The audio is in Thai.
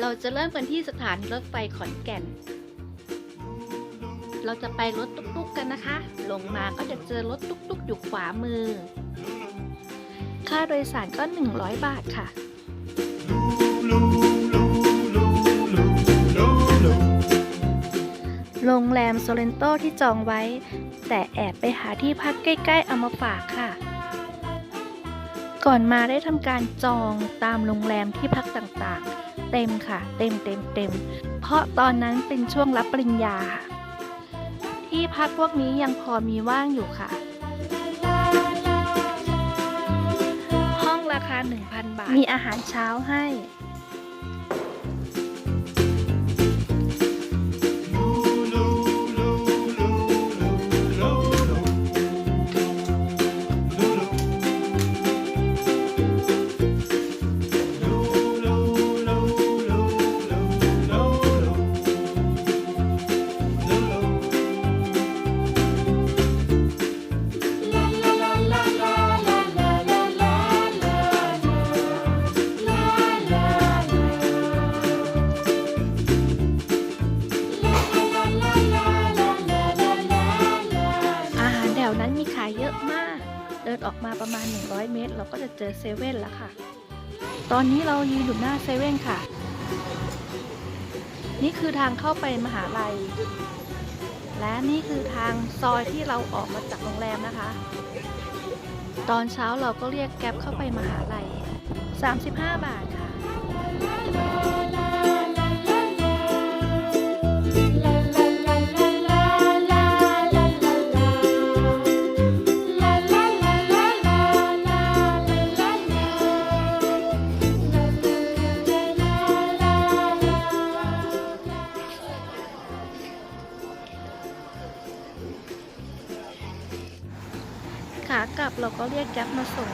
เราจะเริ่มกันที่สถานีรถไฟขอนแก่น เราจะไปรถตุ๊กๆกันนะคะ ลงมาก็จะเจอรถตุ๊กๆอยู่ขวามือ ค่าโดยสารก็ 100 บาทค่ะโรงแรมโซเลนโตที่จองไว้ แต่แอบไปหาที่พักใกล้ๆเอามาฝากค่ะ ก่อนมาได้ทำการจองตามโรงแรมที่พักต่างๆ เต็มค่ะ เต็มเต็มเต็มเพราะตอนนั้นเป็นช่วงรับปริญญาค่ะที่พักพวกนี้ยังพอมีว่างอยู่ค่ะ ห้องราคา 1,000 บาท มีอาหารเช้าให้ ออกมาประมาณ 100 เมตร เราก็จะเจอเซเว่นแล้วค่ะ ตอนนี้เรายืนอยู่หน้าเซเว่นค่ะ นี่คือทางเข้าไปมหาลัย และนี่คือทางซอยที่เราออกมาจากโรงแรมนะคะ ตอนเช้าเราก็เรียกแก๊ปเข้าไปมหาลัย 35 บาทค่ะ ขากลับเราก็เรียกแก๊ปมาส่ง